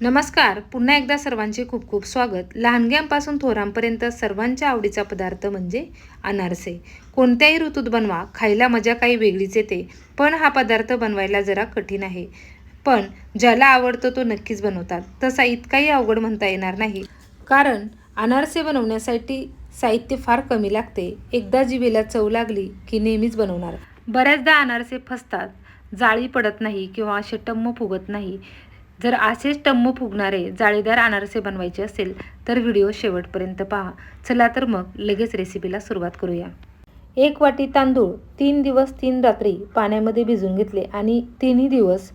नमस्कार. पुन्हा एकदा सर्वांचे खूप खूप स्वागत. लहानग्यांपासून थोरांपर्यंत सर्वांच्या आवडीचा पदार्थ म्हणजे अनारसे. कोणत्याही ऋतूत बनवा खायला मजा काही वेगळीच येते पण हा पदार्थ बनवायला जरा कठीण आहे. पण ज्याला आवडतो तो नक्कीच बनवतात. तसा इतकाही अवघड म्हणता येणार नाही. कारण अनारसे बनवण्यासाठी साहित्य फार कमी लागते. एकदा जिभेला चव लागली की नेहमीच बनवणार. बऱ्याचदा अनारसे फसतात. जाळी पडत नाही किंवा असे टम्म फुगत नाही. जर असेच टम्म फुगणारे जाळीदार अनारसे बनवायचे असेल तर व्हिडिओ शेवटपर्यंत पहा. चला तर मग लगेच रेसिपीला सुरुवात करूया. एक वाटी तांदूळ तीन दिवस तीन रात्री पाण्यामध्ये भिजून घेतले आणि तिन्ही दिवस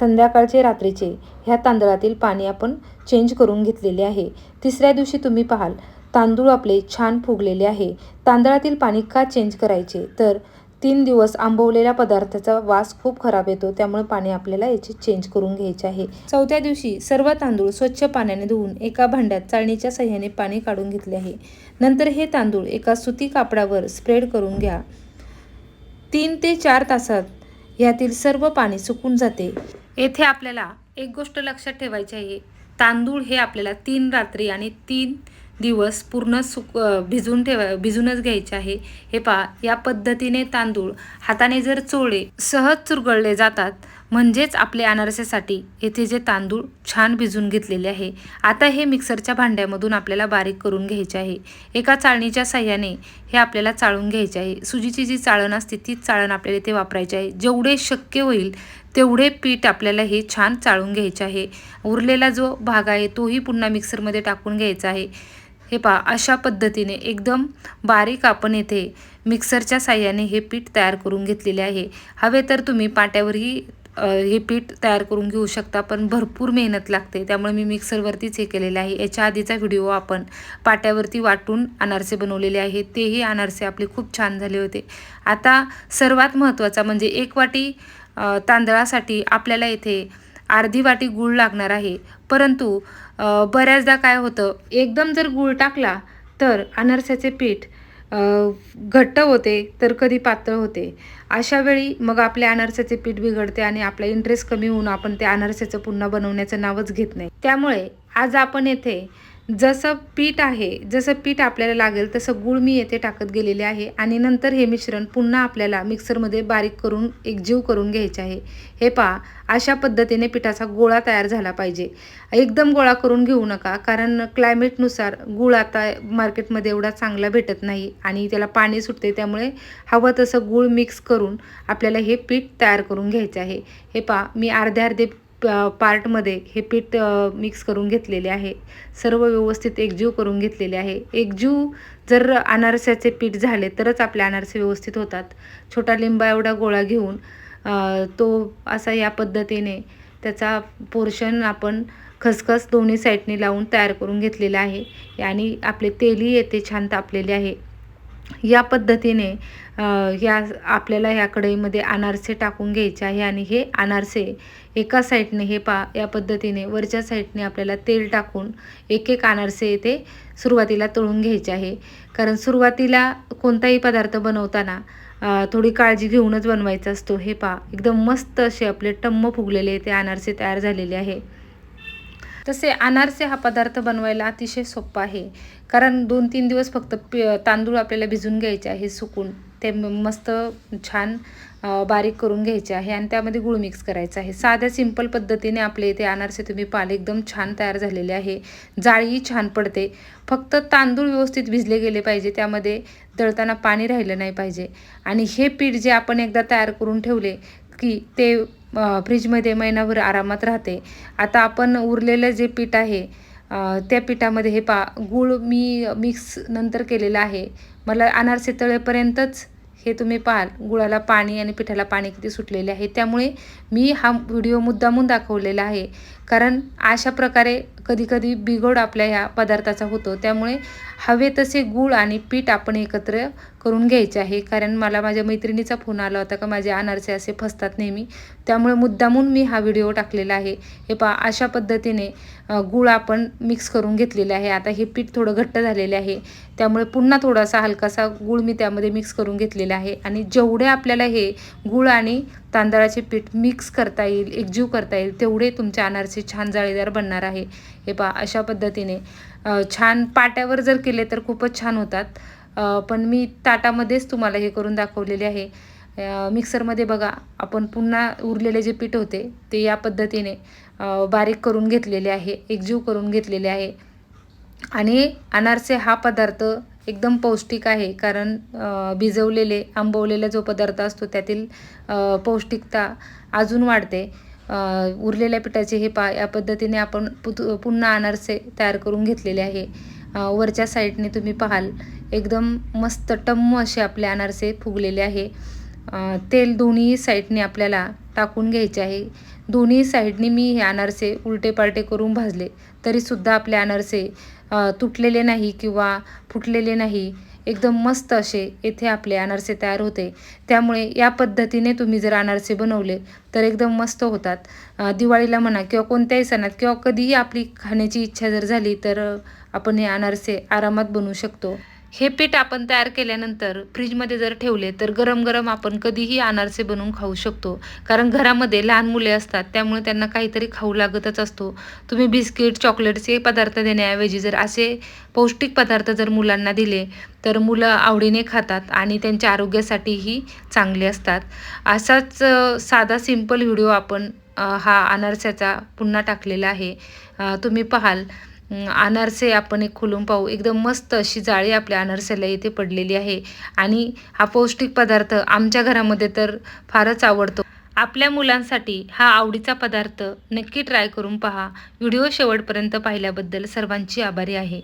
संध्याकाळचे रात्रीचे ह्या तांदळातील पाणी आपण चेंज करून घेतलेले आहे. तिसऱ्या दिवशी तुम्ही पाहाल तांदूळ आपले छान फुगलेले आहे. तांदळातील पाणी का चेंज करायचे? तर तीन दिवस आंबवलेल्या पदार्थाचा वास खूप खराब येतो त्यामुळे पाणी आपल्याला याचे चेंज करून घ्यायचे आहे. चौथ्या दिवशी सर्व तांदूळ स्वच्छ पाण्याने धुवून एका भांड्यात चाळणीच्या सहाय्याने पाणी काढून घेतले आहे. नंतर हे तांदूळ एका सुती कापडावर स्प्रेड करून घ्या. तीन ते चार तासात यातील सर्व पाणी सुकून जाते. येथे आपल्याला एक गोष्ट लक्षात ठेवायची आहे. तांदूळ हे आपल्याला तीन रात्री आणि तीन दिवस पूर्ण सुक भिजून ठेवा भिजूनच घ्यायचे आहे. हे पहा या पद्धतीने तांदूळ हाताने जर चोळे सहज चुरगळले जातात. म्हणजेच आपले अनारसेसाठी येथे जे तांदूळ छान भिजून घेतलेले आहे आता हे मिक्सरच्या भांड्यामधून आपल्याला बारीक करून घ्यायचे आहे. एका चाळणीच्या साह्याने हे आपल्याला चाळून घ्यायचे आहे. सुजीची जी चाळण असते तीच चाळण आपल्याला इथे वापरायची आहे. जेवढे शक्य होईल तेवढे पीठ आपल्याला हे छान चाळून घ्यायचे आहे. उरलेला जो भाग आहे तोही पुन्हा मिक्सरमध्ये टाकून घ्यायचा आहे. हे पहा अशा पद्धतीने एकदम बारीक आपण येथे मिक्सरच्या साह्याने हे पीठ तयार करून घेतलेले आहे. हवे तर तुम्ही पाट्यावरही हे पीठ तयार करून घेऊ शकता पण भरपूर मेहनत लागते. त्यामुळे मी मिक्सरवरतीच हे केलेलं आहे. याच्या आधीचा व्हिडिओ आपण पाट्यावरती वाटून अनारसे बनवलेले आहे. तेही अनारसे आपले खूप छान झाले होते. आता सर्वात महत्त्वाचा म्हणजे एक वाटी तांदळासाठी आपल्याला येथे अर्धी वाटी गूळ लागणार आहे. परंतु बऱ्याचदा काय होतं एकदम जर गूळ टाकला तर अनारसाचे पीठ घट्ट होते तर कधी पातळ होते. अशा वेळी मग आपल्या अनारसाचे पीठ बिघडते आणि आपला इंटरेस्ट कमी होऊन आपण ते अनारसाचं पुन्हा बनवण्याचं नावच घेत नाही. त्यामुळे आज आपण येथे जसं पीठ आहे जसं पीठ आपल्याला लागेल तसं गूळ मी येथे टाकत गेलेले आहे आणि नंतर हे मिश्रण पुन्हा आपल्याला मिक्सरमध्ये बारीक करून एकजीव करून घ्यायचे आहे. हे पहा अशा पद्धतीने पिठाचा गोळा तयार झाला पाहिजे. एकदम गोळा करून घेऊ नका कारण क्लायमेटनुसार गूळ आता मार्केटमध्ये एवढा चांगला भेटत नाही आणि त्याला पाणी सुटते त्यामुळे हवं तसं गूळ मिक्स करून आपल्याला हे पीठ तयार करून घ्यायचे आहे. हे पहा मी अर्धे अर्धे पार्टमध्ये हे पीठ मिक्स करून घेतलेले आहे. सर्व व्यवस्थित एकजीव करून घेतलेले आहे. एकजीव जर अनारसाचे पीठ झाले तरच आपले अनारसे व्यवस्थित होतात. छोटा लिंबा एवढा गोळा घेऊन तो असा या पद्धतीने त्याचा पोर्शन आपण खसखस दोन्ही साईडने लावून तयार करून घेतलेला आहे. आणि आपले तेलही येते छान तापलेले आहे. या पद्धतीने या आपल्याला ह्या कढईमध्ये अनारसे टाकून घ्यायचे आहे आणि हे अनारसे एका साईडने हे पा या पद्धतीने वरच्या साईडने आपल्याला तेल टाकून एक एक अनारसे येथे सुरुवातीला तळून घ्यायचे आहे. कारण सुरुवातीला कोणताही पदार्थ बनवताना थोडी काळजी घेऊनच बनवायचा असतो. हे पा एकदम मस्त असे आपले टम्म फुगलेले ते अनारसे तयार झालेले आहे. तसे अनारसे हा पदार्थ बनवायला अतिशय सोपा आहे. कारण दोन तीन दिवस फक्त तांदूळ आपल्याला भिजून घ्यायचे आहे सुकून. ते मस्त छान बारीक करून घ्यायचे आहे आणि त्यामध्ये गुळ मिक्स करायचं आहे. साध्या सिंपल पद्धतीने आपले इथे अनारसे तुम्ही पाले एकदम छान तयार झालेले आहे. जाळीही छान पडते. फक्त तांदूळ व्यवस्थित भिजले गेले पाहिजे. त्यामध्ये दळताना पाणी राहिलं नाही पाहिजे. आणि हे पीठ जे आपण एकदा तयार करून ठेवले की ते फ्रीजमध्ये महिनाभर आरामात राहते. आता आपण उरलेलं जे पीठ आहे त्या पिठामध्ये हे पा गूळ मी मिक्स नंतर केलेलं आहे. मला अनारसे तळेपर्यंतच हे तुम्ही पाहाल गुळाला पाणी आणि पिठाला पाणी किती सुटलेले आहे. त्यामुळे मी हा व्हिडिओ मुद्दामून दाखवलेला आहे. कारण अशा प्रकारे कधीकधी बिघड आपल्या ह्या पदार्थाचा होतो. त्यामुळे हवे तसे गूळ आणि पीठ आपण एकत्र करून घ्यायचे आहे. कारण मला माझ्या मैत्रिणीचा फोन आला होता का माझे अनारसे असे फसतात नेहमी. त्यामुळे मुद्दामून मी हा व्हिडिओ टाकलेला आहे. हे पहा अशा पद्धतीने गूळ आपण मिक्स करून घेतलेले आहे. आता हे पीठ थोडं घट्ट झालेले आहे. त्यामुळे पुन्हा थोडासा हलकासा गूळ मी त्यामध्ये मिक्स करून घेतलेला आहे. आणि जेवढे आपल्याला हे गूळ आणि तांदळाचे पीठ मिक्स करता येईल एकजीव करता येईल तेवढे तुमचे अनारसे छान जाळीदार बनणार आहे. हे पहा अशा पद्धतीने. छान पाट्यावर जर केले तर खूपच छान होतात. पण मी ताटामध्येच तुम्हाला हे करून दाखवलेले आहे. मिक्सरमध्ये बघा आपण पुन्हा उरलेले जे पीठ होते ते या पद्धतीने बारीक करून घेतलेले आहे एकजीव करून घेतलेले आहे. आणि अनारसे हा पदार्थ एकदम पौष्टिक आहे कारण भिजवलेले आंबवलेला जो पदार्थ असतो त्यातील पौष्टिकता अजून वाढते. उरलेल्या पिठाचे हे पा या पद्धतीने आपण पुत पुन्हा अनारसे तयार करून घेतलेले आहे. वरच्या साईडने तुम्ही पाहाल एकदम मस्त टम्म असे आपले अनारसे फुगलेले आहे. तेल दोन्ही साईडने आपल्याला टाकून घ्यायचे आहे. दोन्ही साईडने मी हे अनारसे उलटे पालटे करून भाजले. तरीसुद्धा आपले अनारसे तुटलेले नाही किंवा फुटलेले नाही. एकदम मस्त असे येथे आपले अनारसे तयार होते. त्यामुळे या पद्धतीने तुम्ही जर अनारसे बनवले तर एकदम मस्त होतात. दिवाळीला म्हणा किंवा कोणत्याही सणात किंवा कधीही आपली खाण्याची इच्छा जर झाली तर आपण हे अनारसे आरामात बनवू शकतो. हे पीठ आपण तयार केल्यानंतर फ्रीजमध्ये जर ठेवले तर गरम गरम आपण कधीही अनारसे बनवून खाऊ शकतो. कारण घरामध्ये लहान मुले असतात त्यामुळे त्यांना काहीतरी खाऊ लागतच असतो. तुम्ही बिस्किट चॉकलेट्सचे पदार्थ देण्याऐवजी जर असे पौष्टिक पदार्थ जर मुलांना दिले तर मुलं आवडीने खातात आणि त्यांच्या आरोग्यासाठीही चांगले असतात. असाच साधा सिंपल व्हिडिओ आपण हा अनारस्याचा पुन्हा टाकलेला आहे. तुम्ही पाहाल. अनारसे आपण एक खोलून पाहू. एकदम मस्त अशी जाळी आपल्या अनारसेला इथे पडलेली आहे. आणि हा पौष्टिक पदार्थ आमच्या घरामध्ये तर फारच आवडतो. आपल्या मुलांसाठी हा आवडीचा पदार्थ नक्की ट्राय करून पहा. व्हिडिओ शेवटपर्यंत पाहिल्याबद्दल सर्वांची आभारी आहे.